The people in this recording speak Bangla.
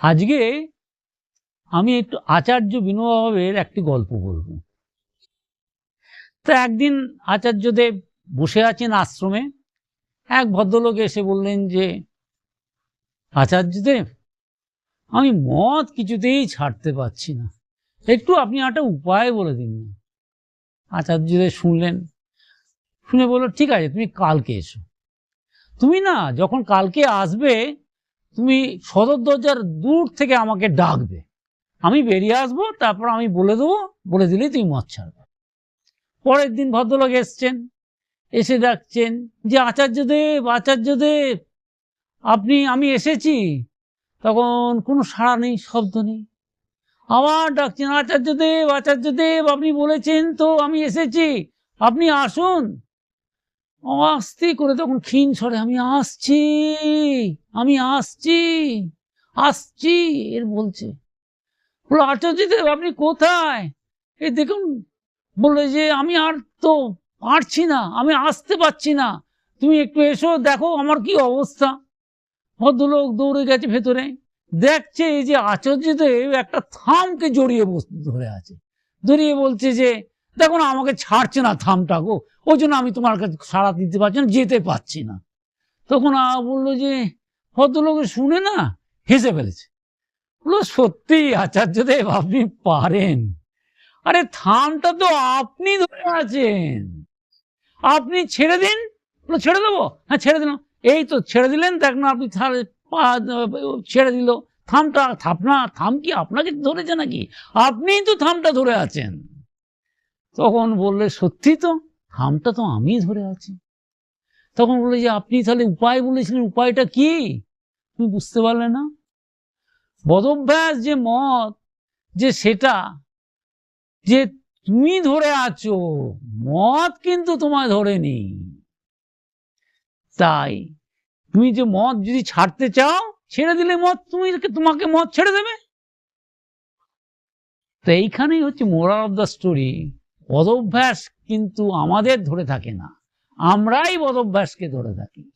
আজকে আমি একটু আচার্য বিনোবাবের একটি গল্প বলব। তা একদিন আচার্যদেব বসে আছেন আশ্রমে। এক ভদ্রলোক এসে বললেন যে, আচার্যদেব, আমি মদ কিছুতেই ছাড়তে পারছি না। একটু আপনি একটা উপায় বলে দিন না। আচার্যদেব শুনলেন, শুনে বলল, ঠিক আছে, তুমি কালকে এসো। তুমি না যখন কালকে আসবে তুমি সদর দরজার দূর থেকে আমাকে ডাকবে আমি বেরিয়ে আসব, তারপর আমি বলে দেবো, বলে দিলেই তুমি মদ ছাড়বে। পরের দিন ভদ্রলোক এসছেন, এসে ডাকছেন যে আচার্যদেব আচার্যদেব, আপনি, আমি এসেছি। তখন কোনো সাড়া নেই, শব্দ নেই। আবার ডাকছেন, আচার্যদেব আচার্যদেব, আপনি বলেছেন তো আমি এসেছি। আপনি আসুন। আস্তে করে তখন ক্ষীণ স্বরে, আমি আসছি আমি আসছি আসছি। এর বলছে বলল আচার্যদেব, আপনি কোথায়? এ দেখুন, বলল যে, আমি আর তো পারছি না, আমি আসতে পারছি না। তুমি একটু এসো, দেখো আমার কি অবস্থা। ভদ্রলোক দৌড়ে গেছে ভেতরে, দেখছে এই যে আচার্যদেব একটা থামকে জড়িয়ে ধরে আছে। ধরিয়ে বলছে যে দেখো না, আমাকে ছাড়ছে না থামটা গো। ওই জন্য আমি তোমার কাছে সাড়া দিতে পারছি না, যেতে পারছি না। তখন আ বলল যে, ভদ্রলোক শুনে না হেসে ফেলেছে। বলল, সত্যি আচার্যদেব, আপনি পারেন। আরে, থামটা তো আপনি ধরে আছেন। আপনি ছেড়ে দিন। বলল, ছেড়ে দেবো? হ্যাঁ ছেড়ে দিলাম। এই তো ছেড়ে দিলেন, দেখ না, আপনি ছেড়ে দিল। থামটা থাপনা থাম কি আপনাকে ধরেছে নাকি? আপনিই তো থামটা ধরে আছেন। তখন বললে, সত্যি তো? থামটা তো আমি ধরে আছি। তখন বললে, যে আপনি তাহলে উপায় বলেছিলেন, উপায়টা কি? তুমি বুঝতে পারলে না? বদভ্যাস যে মত, যে সেটা, যে তুমি ধরে আছো মদ কিন্তু তোমায় ধরেনি তাই তুমি যে মদ যদি ছাড়তে চাও, ছেড়ে দিলে মদ তুমি, তোমাকে মদ ছেড়ে দেবে। তো এইখানেই হচ্ছে মোরাল অফ দ্য স্টোরি বদভ্যাস কিন্তু আমাদের ধরে থাকে না। আমরাই বদভ্যাসকে ধরে থাকি।